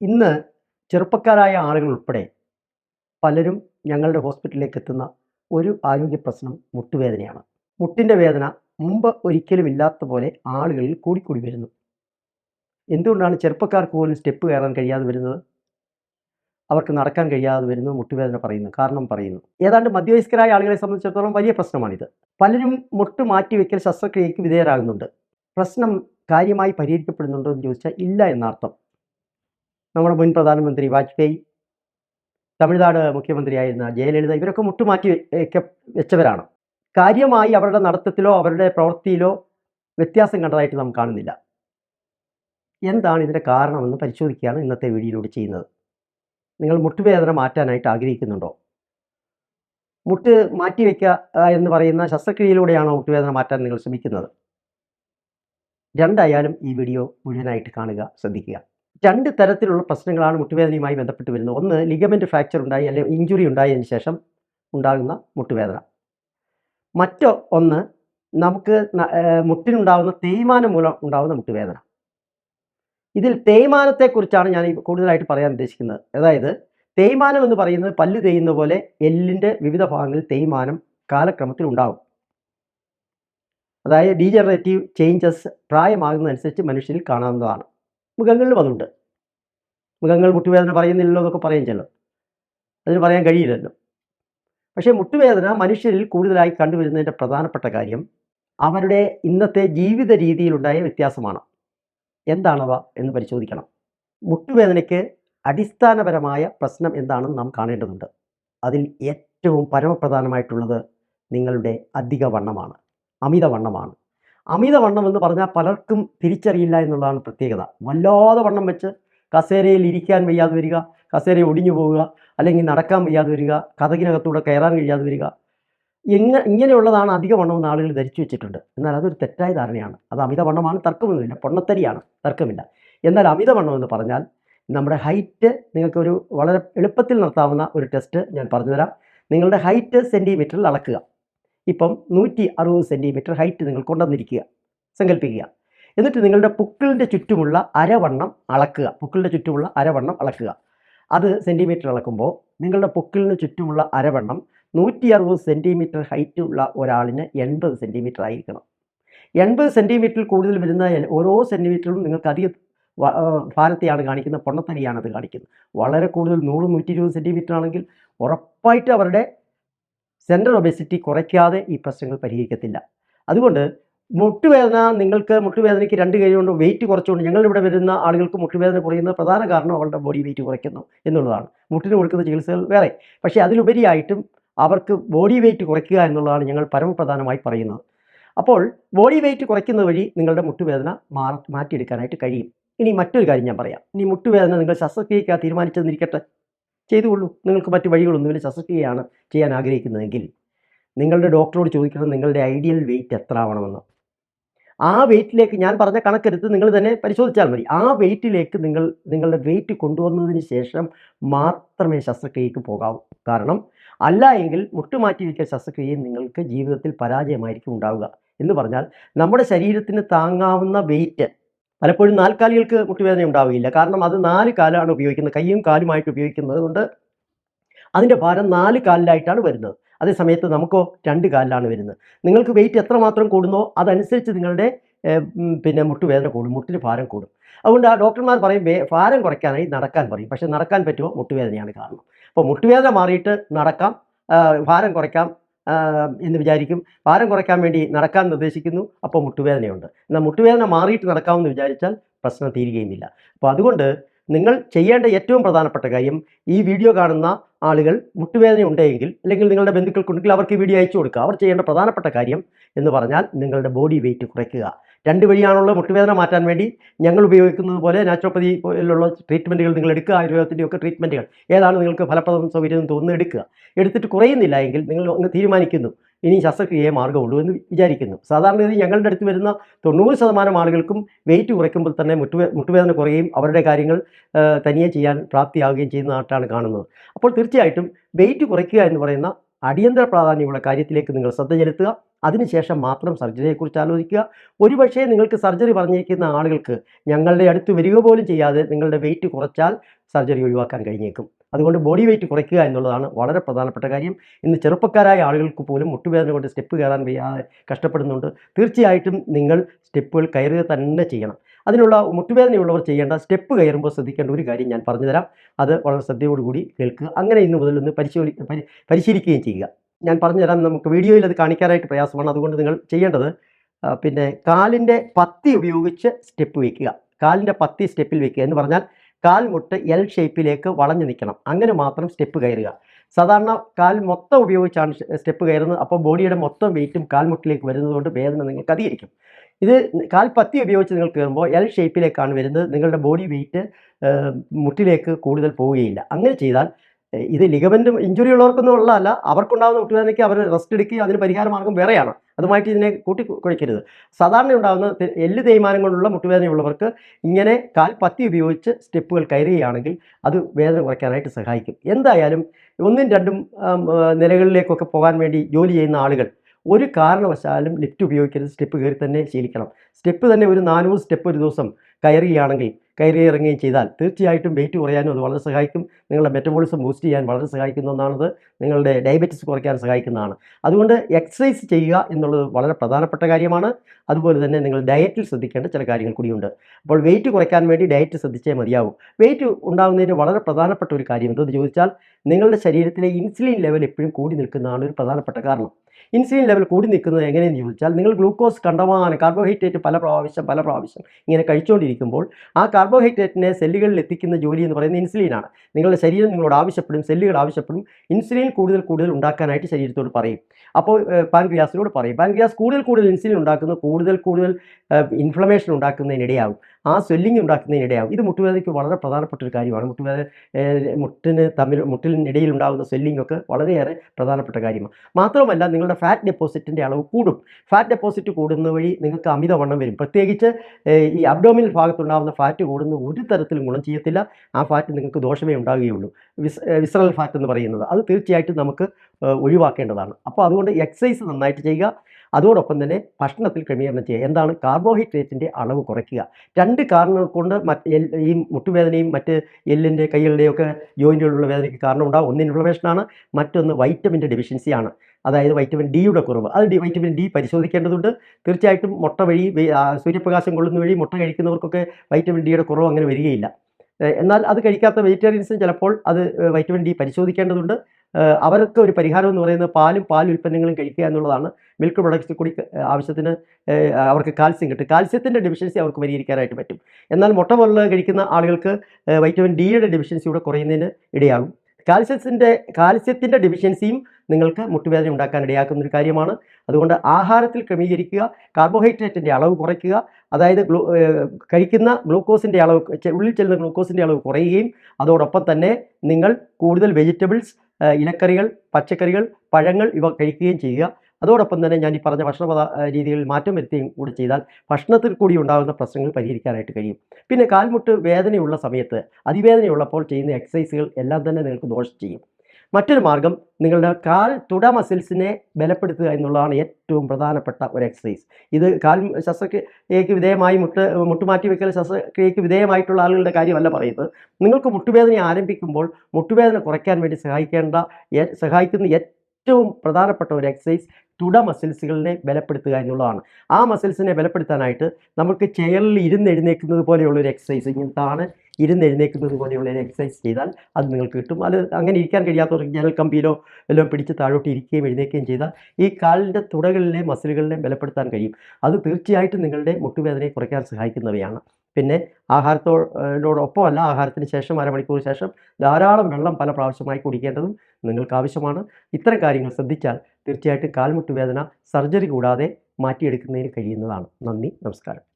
ഇന്ന് ചെറുപ്പക്കാരായ ആളുകൾ ഉൾപ്പെടെ പലരും ഞങ്ങളുടെ ഹോസ്പിറ്റലിലേക്ക് എത്തുന്ന ഒരു ആരോഗ്യ പ്രശ്നം മുട്ടുവേദനയാണ്. മുട്ടിന്റെ വേദന മുമ്പ് ഒരിക്കലും ഇല്ലാത്ത പോലെ ആളുകളിൽ കൂടിക്കൂടി വരുന്നു. എന്തുകൊണ്ടാണ് ചെറുപ്പക്കാർക്ക് പോലും സ്റ്റെപ്പ് കയറാൻ കഴിയാതെ വരുന്നത്? അവർക്ക് നടക്കാൻ കഴിയാതെ വരുന്നു മുട്ടുവേദന പറയുന്നു കാരണം പറയുന്നു. ഏതാണ്ട് മധ്യവയസ്കരായ ആളുകളെ സംബന്ധിച്ചിടത്തോളം വലിയ പ്രശ്നമാണിത്. പലരും മുട്ട് മാറ്റിവെക്കൽ ശസ്ത്രക്രിയയ്ക്ക് വിധേയരാകുന്നുണ്ട്. പ്രശ്നം കാര്യമായി പരിഹരിക്കപ്പെടുന്നുണ്ടോ എന്ന് ചോദിച്ചാൽ ഇല്ല എന്നർത്ഥം. നമ്മുടെ മുൻ പ്രധാനമന്ത്രി വാജ്പേയി തമിഴ്നാട് മുഖ്യമന്ത്രിയായിരുന്ന ജയലളിത ഇവരൊക്കെ മുട്ടുമാറ്റി വെച്ചവരാണ്. കാര്യമായി അവരുടെ നടത്തത്തിലോ അവരുടെ പ്രവൃത്തിയിലോ വ്യത്യാസം കണ്ടതായിട്ട് നാം കാണുന്നില്ല. എന്താണ് ഇതിന്റെ കാരണമെന്ന് പരിശോധിക്കുകയാണ് ഇന്നത്തെ വീഡിയോയിലൂടെ ചെയ്യുന്നത്. നിങ്ങൾ മുട്ടുവേദന മാറ്റാനായിട്ട് ആഗ്രഹിക്കുന്നുണ്ടോ? മുട്ട് മാറ്റിവെക്കുക എന്ന് പറയുന്ന ശസ്ത്രക്രിയയിലൂടെയാണോ മുട്ടുവേദന മാറ്റാൻ നിങ്ങൾ ശ്രമിക്കുന്നത്? രണ്ടായാലും ഈ വീഡിയോ മുഴുവനായിട്ട് കാണുക ശ്രദ്ധിക്കുക. രണ്ട് തരത്തിലുള്ള പ്രശ്നങ്ങളാണ് മുട്ടുവേദനയുമായി ബന്ധപ്പെട്ട് വരുന്നത്. ഒന്ന് ലിഗമെന്റ് ഫ്രാക്ചർ ഉണ്ടായി അല്ലെങ്കിൽ ഇഞ്ചുറി ഉണ്ടായതിനു ശേഷം ഉണ്ടാകുന്ന മുട്ടുവേദന. മറ്റോ ഒന്ന് നമുക്ക് മുട്ടിനുണ്ടാകുന്ന തേയ്മാനം മൂലം ഉണ്ടാകുന്ന മുട്ടുവേദന. ഇതിൽ തേയ്മാനത്തെക്കുറിച്ചാണ് ഞാൻ കൂടുതലായിട്ട് പറയാൻ ഉദ്ദേശിക്കുന്നത്. അതായത് തേയ്മാനം എന്ന് പറയുന്നത് പല്ല് തേയുന്ന പോലെ എല്ലിന്റെ വിവിധ ഭാഗങ്ങളിൽ തേയ്മാനം കാലക്രമത്തിൽ ഉണ്ടാകും. അതായത് ഡീജനറേറ്റീവ് ചേഞ്ചസ് പ്രായമാകുന്നതനുസരിച്ച് മനുഷ്യരിൽ കാണാവുന്നതാണ്. മൃഗങ്ങളിലും അതുണ്ട് മൃഗങ്ങൾ മുട്ടുവേദന പറയുന്നില്ലല്ലോ എന്നൊക്കെ പറയും ചെല്ലും അതിന് പറയാൻ കഴിയില്ലല്ലോ. പക്ഷേ മുട്ടുവേദന മനുഷ്യരിൽ കൂടുതലായി കണ്ടുവരുന്നതിന്റെ പ്രധാനപ്പെട്ട കാര്യം അവരുടെ ഇന്നത്തെ ജീവിത രീതിയിലുണ്ടായ വ്യത്യാസമാണ്. എന്താണവ എന്ന് പരിശോധിക്കണം. മുട്ടുവേദനയ്ക്ക് അടിസ്ഥാനപരമായ പ്രശ്നം എന്താണെന്ന് നാം കാണേണ്ടതുണ്ട്. അതിൽ ഏറ്റവും പരമപ്രധാനമായിട്ടുള്ളത് നിങ്ങളുടെ അധിക വണ്ണമാണ് അമിതവണ്ണമാണ്. അമിതവണ്ണം എന്ന് പറഞ്ഞാൽ പലർക്കും തിരിച്ചറിയില്ല എന്നുള്ളതാണ് പ്രത്യേകത. വല്ലാതെ വണ്ണം വെച്ച് കസേരയിൽ ഇരിക്കാൻ വയ്യാതെ വരിക കസേര ഒടിഞ്ഞു പോവുക അല്ലെങ്കിൽ നടക്കാൻ വയ്യാതെ വരിക കഥകിനകത്തൂടെ കയറാൻ കഴിയാതെ വരിക. എങ്ങ ഇങ്ങനെയുള്ളതാണ് അധിക വണ്ണമെന്ന് ആളുകൾ ധരിച്ചു വെച്ചിട്ടുണ്ട്. എന്നാൽ അതൊരു തെറ്റായ ധാരണയാണ്. അത് അമിതവണ്ണമാണ് തർക്കമൊന്നുമില്ല. പൊണ്ണത്തരിയാണ് തർക്കമില്ല. എന്നാൽ അമിതവണ്ണം എന്ന് പറഞ്ഞാൽ നമ്മുടെ ഹൈറ്റ് നിങ്ങൾക്കൊരു വളരെ എളുപ്പത്തിൽ നടത്താവുന്ന ഒരു ടെസ്റ്റ് ഞാൻ പറഞ്ഞുതരാം. നിങ്ങളുടെ ഹൈറ്റ് സെന്റിമീറ്ററിൽ അളക്കുക. ഇപ്പം നൂറ്റി അറുപത് സെന്റിമീറ്റർ ഹൈറ്റ് നിങ്ങൾ കൊണ്ടുവന്നിരിക്കുക സങ്കല്പിക്കുക എന്നിട്ട് നിങ്ങളുടെ പുക്കിളിന്റെ ചുറ്റുമുള്ള അരവണ്ണം അളക്കുക പുക്കിളിന്റെ ചുറ്റുമുള്ള അരവണ്ണം അളക്കുക. അത് സെന്റിമീറ്റർ അളക്കുമ്പോൾ നിങ്ങളുടെ പൊക്കിളിന് ചുറ്റുമുള്ള അരവണ്ണം നൂറ്റി അറുപത് സെന്റിമീറ്റർ ഹൈറ്റ് ഉള്ള ഒരാളിന് എൺപത് സെന്റിമീറ്റർ ആയിരിക്കണം. എൺപത് സെന്റിമീറ്ററിൽ കൂടുതൽ വരുന്ന ഓരോ സെന്റിമീറ്ററിലും നിങ്ങൾക്ക് അധിക ഭാരത്തെയാണ് കാണിക്കുന്നത് പൊണ്ണത്തടിയാണ് അത് കാണിക്കുന്നത്. വളരെ കൂടുതൽ നൂറ് നൂറ്റി ഇരുപത് സെന്റിമീറ്റർ ആണെങ്കിൽ ഉറപ്പായിട്ട് അവരുടെ സെൻട്രൽ ഒബേസിറ്റി കുറയ്ക്കാതെ ഈ പ്രശ്നങ്ങൾ പരിഹരിക്കത്തില്ല. അതുകൊണ്ട് മുട്ടുവേദന നിങ്ങൾക്ക് മുട്ടുവേദനയ്ക്ക് രണ്ട് കഴിവുകൊണ്ട് വെയിറ്റ് കുറച്ചുകൊണ്ട് ഞങ്ങളിവിടെ വരുന്ന ആളുകൾക്ക് മുട്ടുവേദന കുറയുന്ന പ്രധാന കാരണം അവരുടെ ബോഡി വെയിറ്റ് കുറയ്ക്കുന്നു എന്നുള്ളതാണ്. മുട്ടിന് കൊടുക്കുന്ന ചികിത്സകൾ വേറെ. പക്ഷേ അതിലുപരിയായിട്ടും അവർക്ക് ബോഡി വെയിറ്റ് കുറയ്ക്കുക എന്നുള്ളതാണ് ഞങ്ങൾ പരമപ്രധാനമായി പറയുന്നത്. അപ്പോൾ ബോഡി വെയിറ്റ് കുറയ്ക്കുന്ന വഴി നിങ്ങളുടെ മുട്ടുവേദന മാ മാറ്റിയെടുക്കാനായിട്ട് കഴിയും. ഇനി മറ്റൊരു കാര്യം ഞാൻ പറയാം. ഇനി മുട്ടുവേദന നിങ്ങൾ ശസ്ത്രക്രിയയ്ക്ക് തീരുമാനിച്ചെന്നിരിക്കട്ടെ ചെയ്തുകൊള്ളൂ. നിങ്ങൾക്ക് മറ്റു വഴികളൊന്നുമില്ല ശസ്ത്രക്രിയയാണ് ചെയ്യാൻ ആഗ്രഹിക്കുന്നതെങ്കിൽ നിങ്ങളുടെ ഡോക്ടറോട് ചോദിക്കണം നിങ്ങളുടെ ഐഡിയൽ വെയിറ്റ് എത്ര ആവണമെന്ന് ആ വെയിറ്റിലേക്ക് ഞാൻ പറഞ്ഞ കണക്കെടുത്ത് നിങ്ങൾ തന്നെ പരിശോധിച്ചാൽ മതി. ആ വെയിറ്റിലേക്ക് നിങ്ങൾ നിങ്ങളുടെ വെയിറ്റ് കൊണ്ടുവന്നതിന് ശേഷം മാത്രമേ ശസ്ത്രക്രിയക്ക് പോകാവൂ. കാരണം അല്ല എങ്കിൽ മുട്ടുമാറ്റി വയ്ക്കൽ ശസ്ത്രക്രിയയിൽ നിങ്ങൾക്ക് ജീവിതത്തിൽ പരാജയമായിരിക്കും ഉണ്ടാവുക എന്ന് പറഞ്ഞാൽ നമ്മുടെ ശരീരത്തിന് താങ്ങാവുന്ന വെയിറ്റ് പലപ്പോഴും നാൽക്കാലികൾക്ക് മുട്ടുവേദന ഉണ്ടാവുകയില്ല. കാരണം അത് നാല് കാലാണ് ഉപയോഗിക്കുന്നത്. കൈയും കാലുമായിട്ട് ഉപയോഗിക്കുന്നത് കൊണ്ട് അതിന്റെ ഭാരം നാല് കാലിലായിട്ടാണ് വരുന്നത്. അതേ സമയത്ത് നമുക്കോ രണ്ട് കാലിലാണ് വരുന്നത്. നിങ്ങൾക്ക് വെയിറ്റ് എത്രമാത്രം കൂടുന്നോ അതനുസരിച്ച് നിങ്ങളുടെ പിന്നെ മുട്ടുവേദന കൂടും. മുട്ടിന് ഭാരം കൂടും. അതുകൊണ്ട് ആ ഡോക്ടർമാർ പറയും ഭാരം കുറയ്ക്കാനായി നടക്കാൻ പറയും. പക്ഷേ നടക്കാൻ പറ്റുമോ? മുട്ടുവേദനയാണ് കാരണം. അപ്പോൾ മുട്ടുവേദന മാറിയിട്ട് നടക്കാം. ഭാരം കുറയ്ക്കാം. എന്ന് വിചാരിക്കും. ഭാരം കുറയ്ക്കാൻ വേണ്ടി നടക്കാൻ നിർദ്ദേശിക്കുന്നു. അപ്പോൾ മുട്ടുവേദനയുണ്ട്. എന്നാൽ മുട്ടുവേദന മാറിയിട്ട് നടക്കാമെന്ന് വിചാരിച്ചാൽ പ്രശ്നം തീരുകയുമില്ല. അപ്പോൾ അതുകൊണ്ട് നിങ്ങൾ ചെയ്യേണ്ട ഏറ്റവും പ്രധാനപ്പെട്ട കാര്യം ഈ വീഡിയോ കാണുന്ന ആളുകൾ മുട്ടുവേദന ഉണ്ടെങ്കിൽ അല്ലെങ്കിൽ നിങ്ങളുടെ ബന്ധുക്കൾക്കുണ്ടെങ്കിൽ അവർക്ക് ഈ വീഡിയോ അയച്ചു കൊടുക്കുക. അവർ ചെയ്യേണ്ട പ്രധാനപ്പെട്ട കാര്യം എന്ന് പറഞ്ഞാൽ നിങ്ങളുടെ ബോഡി വെയിറ്റ് കുറയ്ക്കുക. രണ്ട് വഴിയാണുള്ള മുട്ടുവേദന മാറ്റാൻ വേണ്ടി ഞങ്ങൾ ഉപയോഗിക്കുന്നത് പോലെ നാച്ചുറോപ്പതി പോലുള്ള ട്രീറ്റ്മെന്റുകൾ നിങ്ങൾ എടുക്കുക ആയുർവേദത്തിന്റെ ഒക്കെ ട്രീറ്റ്മെന്റുകൾ ഏതാണ് നിങ്ങൾക്ക് ഫലപ്രദം സൗകര്യം തോന്നുന്നത് തോന്നുന്നു എടുക്കുക. എടുത്തിട്ട് കുറയുന്നില്ല എങ്കിൽ നിങ്ങൾ അങ്ങ് തീരുമാനിക്കുന്നു. ഇനി ശസ്ത്രക്രിയയെ മാർഗമുള്ളൂ എന്ന് വിചാരിക്കുന്നു. സാധാരണഗതി ഞങ്ങളുടെ അടുത്ത് വരുന്ന തൊണ്ണൂറ് ശതമാനം ആളുകൾക്കും വെയിറ്റ് കുറയ്ക്കുമ്പോൾ തന്നെ മുട്ടുവേ മുട്ടുവേദന കുറയുകയും അവരുടെ കാര്യങ്ങൾ തനിയെ ചെയ്യാൻ പ്രാപ്തിയാവുകയും ചെയ്യുന്നതായിട്ടാണ് കാണുന്നത്. അപ്പോൾ തീർച്ചയായിട്ടും വെയിറ്റ് കുറയ്ക്കുക എന്ന് പറയുന്ന അടിയന്തര പ്രാധാന്യമുള്ള കാര്യത്തിലേക്ക് നിങ്ങൾ ശ്രദ്ധ ചെലുത്തുക. അതിനുശേഷം മാത്രം സർജറിയെക്കുറിച്ച് ആലോചിക്കുക. ഒരുപക്ഷേ നിങ്ങൾക്ക് സർജറി പറഞ്ഞിരിക്കുന്ന ആളുകൾക്ക് ഞങ്ങളുടെ അടുത്ത് വരിക പോലും ചെയ്യാതെ നിങ്ങളുടെ വെയിറ്റ് കുറച്ചാൽ സർജറി ഒഴിവാക്കാൻ കഴിഞ്ഞേക്കും. അതുകൊണ്ട് ബോഡി വെയിറ്റ് കുറയ്ക്കുക എന്നുള്ളതാണ് വളരെ പ്രധാനപ്പെട്ട കാര്യം. ഇന്ന് ചെറുപ്പക്കാരായ ആളുകൾക്ക് പോലും മുട്ടുവേദന കൊണ്ട് സ്റ്റെപ്പ് കയറാൻ വയ്യാതെ കഷ്ടപ്പെടുന്നുണ്ട്. തീർച്ചയായിട്ടും നിങ്ങൾ സ്റ്റെപ്പുകൾ കയറുക തന്നെ ചെയ്യണം. അതിനുള്ള മുട്ടുവേദനയുള്ളവർ ചെയ്യേണ്ട സ്റ്റെപ്പ് കയറുമ്പോൾ ശ്രദ്ധിക്കേണ്ട ഒരു കാര്യം ഞാൻ പറഞ്ഞുതരാം. അത് വളരെ ശ്രദ്ധയോടുകൂടി കേൾക്കുക. അങ്ങനെ ഇന്ന് മുതൽ ഒന്ന് പരിശോധി പരി പരിശീലിക്കുകയും ചെയ്യുക. ഞാൻ പറഞ്ഞുതരാം നമുക്ക് വീഡിയോയിൽ അത് കാണിക്കാനായിട്ട് പ്രയാസമാണ്. അതുകൊണ്ട് നിങ്ങൾ ചെയ്യേണ്ടത് പിന്നെ കാലിന്റെ പത്തി ഉപയോഗിച്ച് സ്റ്റെപ്പ് വയ്ക്കുക കാലിന്റെ പത്തി സ്റ്റെപ്പിൽ വയ്ക്കുക എന്ന് പറഞ്ഞാൽ കാൽമുട്ട് എൽ ഷേപ്പിലേക്ക് വളഞ്ഞു നിൽക്കണം. അങ്ങനെ മാത്രം സ്റ്റെപ്പ് കയറുക. സാധാരണ കാൽ മൊത്തം ഉപയോഗിച്ചാണ് സ്റ്റെപ്പ് കയറുന്നത്. അപ്പോൾ ബോഡിയുടെ മൊത്തം വെയിറ്റും കാൽമുട്ടിലേക്ക് വരുന്നതുകൊണ്ട് വേദന നിങ്ങൾക്ക് അധികരിക്കും. ഇത് കാൽ പത്തി ഉപയോഗിച്ച് നിങ്ങൾ കയറുമ്പോൾ എൽ ഷേപ്പിലേക്കാണ് വരുന്നത്. നിങ്ങളുടെ ബോഡി വെയിറ്റ് മുട്ടിലേക്ക് കൂടുതൽ പോവുകയില്ല. അങ്ങനെ ചെയ്താൽ ഇത് ലിഗമെന്റും ഇഞ്ചുറി ഉള്ളവർക്കൊന്നും ഉള്ളതല്ല. അവർക്കുണ്ടാകുന്ന മുട്ടുവേദനയ്ക്ക് അവർ റെസ്റ്റ് എടുക്കുകയും അതിന് പരിഹാരമാർഗം വേറെയാണ്. അതുമായിട്ട് ഇതിനെ കൂട്ടി കുഴിക്കരുത്. സാധാരണ ഉണ്ടാകുന്ന എല്ല് തേയ്മാനം കൊണ്ടുള്ള മുട്ടുവേദനയുള്ളവർക്ക് ഇങ്ങനെ കാൽ പത്തി ഉപയോഗിച്ച് സ്റ്റെപ്പുകൾ കയറുകയാണെങ്കിൽ അത് വേദന കുറയ്ക്കാനായിട്ട് സഹായിക്കും. എന്തായാലും ഒന്നും രണ്ടും നിലകളിലേക്കൊക്കെ പോകാൻ വേണ്ടി ജോലി ചെയ്യുന്ന ആളുകൾ ഒരു കാരണവശാലും ലിഫ്റ്റ് ഉപയോഗിക്കരുത്. സ്റ്റെപ്പ് കയറി തന്നെ ശീലിക്കണം. സ്റ്റെപ്പ് തന്നെ ഒരു നാനൂറ് സ്റ്റെപ്പ് ഒരു ദിവസം കയറുകയാണെങ്കിൽ കയറി ഇറങ്ങുകയും ചെയ്താൽ തീർച്ചയായിട്ടും വെയിറ്റ് കുറയാനും അത് വളരെ സഹായിക്കും. നിങ്ങളുടെ മെറ്റബോളിസം ബൂസ്റ്റ് ചെയ്യാൻ വളരെ സഹായിക്കുന്ന ഒന്നാണത്. നിങ്ങളുടെ ഡയബറ്റിസ് കുറയ്ക്കാൻ സഹായിക്കുന്നതാണ്. അതുകൊണ്ട് എക്സസൈസ് ചെയ്യുക എന്നുള്ളത് വളരെ പ്രധാനപ്പെട്ട കാര്യമാണ്. അതുപോലെ തന്നെ നിങ്ങൾ ഡയറ്റിൽ ശ്രദ്ധിക്കേണ്ട ചില കാര്യങ്ങൾ കൂടിയുണ്ട്. അപ്പോൾ വെയിറ്റ് കുറയ്ക്കാൻ വേണ്ടി ഡയറ്റ് ശ്രദ്ധിച്ചേ മതിയാവും. വെയിറ്റ് ഉണ്ടാകുന്നതിന് വളരെ പ്രധാനപ്പെട്ട ഒരു കാര്യം എന്തെന്ന് ചോദിച്ചാൽ നിങ്ങളുടെ ശരീരത്തിലെ ഇൻസുലിൻ ലെവൽ എപ്പോഴും കൂടി നിൽക്കുന്നതാണ് ഒരു പ്രധാനപ്പെട്ട കാരണം. ഇൻസുലിൻ ലെവൽ കൂടി നിൽക്കുന്നത് എങ്ങനെയെന്ന് ചോദിച്ചാൽ നിങ്ങൾ ഗ്ലൂക്കോസ് കണ്ടമാനം കാർബോഹൈഡ്രേറ്റ് പല പ്രാവശ്യം പല പ്രാവശ്യം ഇങ്ങനെ കഴിച്ചുകൊണ്ടിരിക്കുമ്പോൾ ആ കാർബോഹൈഡ്രേറ്റിനെ സെല്ലുകളിൽ എത്തിക്കുന്ന ജോലി എന്ന് പറയുന്നത് ഇൻസുലിനാണ് നിങ്ങളുടെ ശരീരം നിങ്ങളോട് ആവശ്യപ്പെടും സെല്ലുകൾ ആവശ്യപ്പെടും. ഇൻസുലിൻ കൂടുതൽ കൂടുതൽ ഉണ്ടാക്കാനായിട്ട് ശരീരത്തോട് പറയും. അപ്പോൾ പാൻക്രിയാസിനോട് പറയും. പാൻക്രിയാസ് കൂടുതൽ കൂടുതൽ ഇൻസുലിൻ ഉണ്ടാക്കുന്നത് കൂടുതൽ കൂടുതൽ ഇൻഫ്ലമേഷൻ ഉണ്ടാക്കുന്നതിനിടയാകും. ആ സ്വെല്ലിംഗ് ഉണ്ടാക്കുന്നതിനിടയാകും ഇത് മുട്ടുവേദനയ്ക്ക് വളരെ പ്രധാനപ്പെട്ട ഒരു കാര്യമാണ്. മുട്ടുവേദന മുട്ടിന് തമ്മിൽ മുട്ടിനിടയിൽ ഉണ്ടാകുന്ന സ്വെല്ലിംഗ് ഒക്കെ വളരെയേറെ പ്രധാനപ്പെട്ട കാര്യമാണ്. മാത്രമല്ല നിങ്ങളുടെ ഫാറ്റ് ഡെപ്പോസിറ്റിന്റെ അളവ് കൂടും. ഫാറ്റ് ഡെപ്പോസിറ്റ് കൂടുന്ന വഴി നിങ്ങൾക്ക് അമിതവണ്ണം വരും. പ്രത്യേകിച്ച് ഈ അബ്ഡോമിനൽ ഭാഗത്തുണ്ടാകുന്ന ഫാറ്റ് കൂടുന്ന ഒരു തരത്തിലും ഗുണം ചെയ്യത്തില്ല. ആ ഫാറ്റ് നിങ്ങൾക്ക് ദോഷമേ ഉണ്ടാകുകയുള്ളൂ. വിസ് വിസറൽ ഫാറ്റ് എന്ന് പറയുന്നത്. അത് തീർച്ചയായിട്ടും നമുക്ക് ഒഴിവാക്കേണ്ടതാണ്. അപ്പോൾ അതുകൊണ്ട് എക്സസൈസ് നന്നായിട്ട് ചെയ്യുക. അതോടൊപ്പം തന്നെ ഭക്ഷണത്തിൽ ക്രമീകരണം ചെയ്യുക. എന്താണ്? കാർബോഹൈഡ്രേറ്റിന്റെ അളവ് കുറയ്ക്കുക. രണ്ട് കാരണങ്ങൾ കൊണ്ട് മറ്റ് ഈ മുട്ടുവേദനയും മറ്റ് എല്ലിന്റെ കൈകളുടെയും ഒക്കെ ജോയിന്റുകളിലുള്ള വേദനയ്ക്ക് കാരണമുണ്ടാകും ഒന്ന് ഇൻഫ്ലമേഷനാണ് മറ്റൊന്ന് വൈറ്റമിന്റെ ഡെഫിഷ്യൻസിയാണ് അതായത് വൈറ്റമിൻ ഡിയുടെ കുറവ്. അത് ഡി വൈറ്റമിൻ ഡി പരിശോധിക്കേണ്ടതുണ്ട്. തീർച്ചയായിട്ടും മുട്ട വഴി സൂര്യപ്രകാശം കൊള്ളുന്ന വഴി മുട്ട കഴിക്കുന്നവർക്കൊക്കെ വൈറ്റമിൻ ഡിയുടെ കുറവ് അങ്ങനെ വരികയില്ല. എന്നാൽ അത് കഴിക്കാത്ത വെജിറ്റേറിയൻസും ചിലപ്പോൾ അത് വൈറ്റമിൻ ഡി പരിശോധിക്കേണ്ടതുണ്ട്. അവർക്ക് ഒരു പരിഹാരം എന്ന് പറയുന്നത് പാലും പാൽ ഉൽപ്പന്നങ്ങളും കഴിക്കുക എന്നുള്ളതാണ്. മിൽക്ക് പ്രൊഡക്ട്സിൽ കൂടി ആവശ്യത്തിന് അവർക്ക് കാൽസ്യം കിട്ടും. കാൽസ്യത്തിന്റെ ഡെഫിഷ്യൻസി അവർക്ക് പരിഹരിക്കാനായിട്ട് പറ്റും. എന്നാൽ മുട്ട പോലുള്ള കഴിക്കുന്ന ആളുകൾക്ക് വൈറ്റമിൻ ഡിയുടെ ഡെഫിഷ്യൻസി കൂടെ കുറയുന്നതിന് ഇടയാകും. കാൽസ്യത്തിന്റെ കാൽസ്യത്തിന്റെ ഡെഫിഷ്യൻസിയും നിങ്ങൾക്ക് മുട്ടുവേദന ഉണ്ടാക്കാൻ ഇടയാക്കുന്ന ഒരു കാര്യമാണ്. അതുകൊണ്ട് ആഹാരത്തിൽ ക്രമീകരിക്കുക കാർബോഹൈഡ്രേറ്റിന്റെ അളവ് കുറയ്ക്കുക അതായത് ഗ്ലൂ കഴിക്കുന്ന ഗ്ലൂക്കോസിന്റെ അളവ് ഉള്ളിൽ ചെല്ലുന്ന ഗ്ലൂക്കോസിന്റെ അളവ് കുറയുകയും അതോടൊപ്പം തന്നെ നിങ്ങൾ കൂടുതൽ വെജിറ്റബിൾസ് ഇലക്കറികൾ പച്ചക്കറികൾ പഴങ്ങൾ ഇവ കഴിക്കുകയും ചെയ്യുക. അതോടൊപ്പം തന്നെ ഞാൻ ഈ പറഞ്ഞ ഭക്ഷണ രീതികളിൽ മാറ്റം വരുത്തുകയും കൂടി ചെയ്താൽ ഭക്ഷണത്തിൽ കൂടി ഉണ്ടാകുന്ന പ്രശ്നങ്ങൾ പരിഹരിക്കാനായിട്ട് കഴിയും. പിന്നെ കാൽമുട്ട് വേദനയുള്ള സമയത്ത് അതിവേദനയുള്ളപ്പോൾ ചെയ്യുന്ന എക്സസൈസുകൾ എല്ലാം തന്നെ നിങ്ങൾക്ക് ദോഷം ചെയ്യും. മറ്റൊരു മാർഗം നിങ്ങളുടെ കാൽ തുട മസിൽസിനെ ബലപ്പെടുത്തുക എന്നുള്ളതാണ് ഏറ്റവും പ്രധാനപ്പെട്ട ഒരു എക്സസൈസ്. ഇത് കാൽ ശസ്ത്രക്രിയയ്ക്ക് വിധേയമായി മുട്ട് മുട്ടുമാറ്റി വെക്കൽ ശസ്ത്രക്രിയയ്ക്ക് വിധേയമായിട്ടുള്ള ആളുകളുടെ കാര്യമല്ല പറയുന്നത്. നിങ്ങൾക്ക് മുട്ടുവേദന ആരംഭിക്കുമ്പോൾ മുട്ടുവേദന കുറയ്ക്കാൻ വേണ്ടി സഹായിക്കേണ്ട സഹായിക്കുന്ന ഏറ്റവും പ്രധാനപ്പെട്ട ഒരു എക്സസൈസ് തുട മസിൽസുകളിനെ ബലപ്പെടുത്തുക എന്നുള്ളതാണ്. ആ മസിൽസിനെ ബലപ്പെടുത്താനായിട്ട് നമുക്ക് ചെയറിൽ ഇരുന്ന് എഴുന്നേക്കുന്നത് പോലെയുള്ള ഒരു എക്സസൈസ് ഇങ്ങനത്താണ് ഇരുന്ന് എഴുന്നേക്കുന്നത് പോലെയുള്ള ഒരു എക്സസൈസ് ചെയ്താൽ അത് നിങ്ങൾക്ക് കിട്ടും. അത് അങ്ങനെ ഇരിക്കാൻ കഴിയാത്തവർക്ക് ജനൽ കമ്പിയിലോ എല്ലാം പിടിച്ച് താഴോട്ട് ഇരിക്കുകയും എഴുന്നേൽക്കുകയും ചെയ്താൽ ഈ കാലിന്റെ തുടകളിലെ മസിലുകളിലെ ബലപ്പെടുത്താൻ കഴിയും. അത് തീർച്ചയായിട്ടും നിങ്ങളുടെ മുട്ടുവേദനയെ കുറയ്ക്കാൻ സഹായിക്കുന്നവയാണ്. പിന്നെ ആഹാരത്തോടൊപ്പമല്ല ആഹാരത്തിന് ശേഷം അരമണിക്കൂർ ശേഷം ധാരാളം വെള്ളം പല പ്രാവശ്യമായി കുടിക്കേണ്ടതും നിങ്ങൾക്ക് ആവശ്യമാണ് ഇത്തരം കാര്യങ്ങൾ ശ്രദ്ധിച്ചാൽ തീർച്ചയായിട്ടും കാൽമുട്ട് വേദന സർജറി കൂടാതെ മാറ്റിയെടുക്കുന്നതിന് കഴിയുന്നതാണ്. നന്ദി നമസ്കാരം.